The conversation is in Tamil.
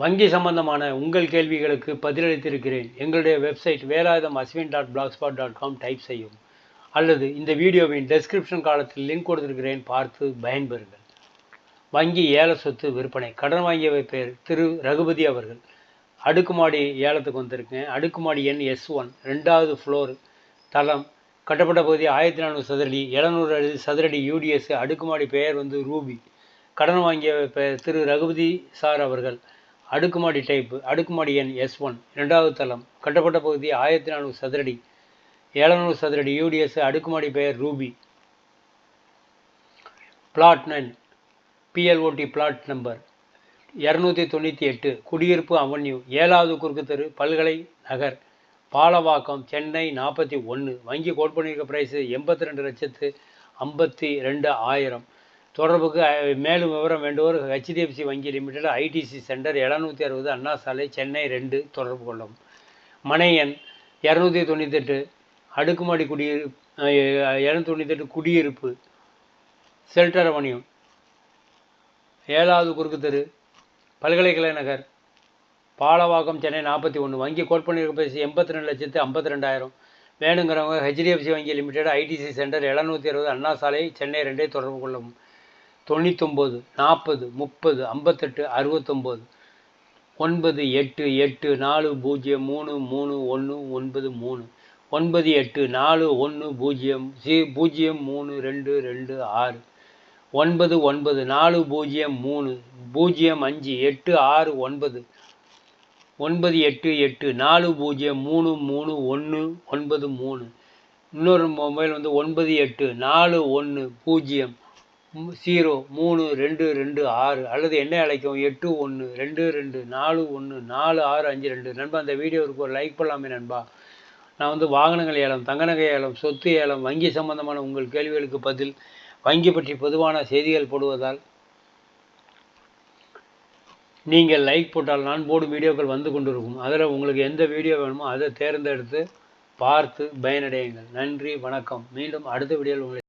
வங்கி சம்பந்தமான உங்கள் கேள்விகளுக்கு பதிலளித்திருக்கிறேன். எங்களுடைய website Velayudham Ashwin dot blog spot dot com type செய்யும். அல்லது இந்த வீடியோவின் டெஸ்கிரிப்ஷன் காலத்தில் லிங்க் கொடுத்திருக்கிறேன் பார்த்து பயன்பெறுங்கள். வங்கி ஏல சொத்து விற்பனை. கடன் வாங்கியவை பேர் திரு ரகுபதி அவர்கள். அடுக்குமாடி ஏலத்துக்கு வந்திருக்கேன். அடுக்குமாடி எண் எஸ் ஒன் ரெண்டாவது ஃப்ளோர் தளம். கட்டப்பட்ட பகுதி ஆயிரத்தி நானூறு சதுரடி. எழுநூறு அடி சதுரடி யூடிஎஸ் அடுக்குமாடி பெயர் வந்து ரூபி. கடன் வாங்கிய பெயர் திரு ரகுபதி சார் அவர்கள். அடுக்குமாடி டைப்பு அடுக்குமாடி எண் எஸ் ஒன் இரண்டாவது தளம் கட்டப்பட்ட பகுதி ஆயிரத்தி நானூறு சதுரடி ஏழநூறு சதுரடி யூடிஎஸ் அடுக்குமாடி பெயர் Ruby. Flat nine P L O T flat number இரநூத்தி தொண்ணூற்றி எட்டு குடியிருப்பு அவென்யூ ஏழாவது குறுக்கு தெரு பல்கலை நகர் பாலவாக்கம் சென்னை நாற்பத்தி ஒன்று வங்கி கோட் பண்ணியிருக்க ப்ரைஸு எண்பத்தி ரெண்டு லட்சத்து ஐம்பத்தி ரெண்டு ஆயிரம். தொடர்புக்கு மேலும் விவரம் வேண்டுவோர் ஹெச்டிஎஃப்சி வங்கி லிமிடெட் ஐடிசி சென்டர் எழுநூற்றி அறுபது அண்ணா சாலை சென்னை ரெண்டு தொடர்பு கொள்ளும் மனை எண் இரநூத்தி தொண்ணூத்தெட்டு அடுக்குமாடி குடியிருப்பு இரநூத்தி தொண்ணூத்தெட்டு குடியிருப்பு செல்டர் அவனியம் ஏழாவது குறுக்கு தெரு பல்கலைக்கழக நகர் பாலவாக்கம் சென்னை நாற்பத்தி ஒன்று வங்கி கோட் பண்ணியிருக்க பேசி எண்பத்தி ரெண்டு லட்சத்து ஐம்பத்தி ரெண்டாயிரம். வேணுங்கிறவங்க ஹெச்டிஎஃப்சி வங்கி லிமிடெட் ஐடிசி சென்டர் எழுநூற்றி அறுபது அண்ணா சாலை சென்னை ரெண்டே தொடர்பு கொள்ளவும். தொண்ணூத்தொம்பது நாற்பது முப்பது ஐம்பத்தெட்டு அறுபத்தொம்போது. ஒன்பது எட்டு எட்டு நாலு பூஜ்ஜியம் மூணு மூணு ஒன்று ஒன்பது மூணு. ஒன்பது எட்டு நாலு ஒன்று பூஜ்ஜியம் பூஜ்ஜியம் மூணு ரெண்டு ரெண்டு ஆறு. ஒன்பது ஒன்பது நாலு பூஜ்ஜியம் மூணு பூஜ்ஜியம் அஞ்சு எட்டு ஆறு ஒன்பது. ஒன்பது எட்டு எட்டு நாலு பூஜ்ஜியம் மூணு மூணு ஒன்று ஒன்பது மூணு. இன்னொரு மொபைல் வந்து ஒன்பது எட்டு நாலு ஒன்று பூஜ்ஜியம் ஜீரோ மூணு ரெண்டு ரெண்டு ஆறு அல்லது என்ன அழைக்கும்? எட்டு ஒன்று ரெண்டு ரெண்டு நாலு ஒன்று நாலு ஆறு அஞ்சு ரெண்டு. நண்பா அந்த வீடியோவுக்கு ஒரு லைக் பண்ணலாமே நண்பா. நான் வந்து வாகனங்கள் ஏலம் தங்கநகை ஏலம் சொத்து ஏலம் வங்கி சம்பந்தமான உங்கள் கேள்விகளுக்கு பதில் வங்கி பற்றி பொதுவான செய்திகள் போடுவதால் நீங்கள் லைக் போட்டால் நான் போடும் வீடியோக்கள் வந்து கொண்டிருக்கும். அதில் உங்களுக்கு எந்த வீடியோ வேணுமோ அதை தேர்ந்தெடுத்து பார்த்து பயனடையுங்கள். நன்றி வணக்கம். மீண்டும் அடுத்த வீடியோவில் உங்களை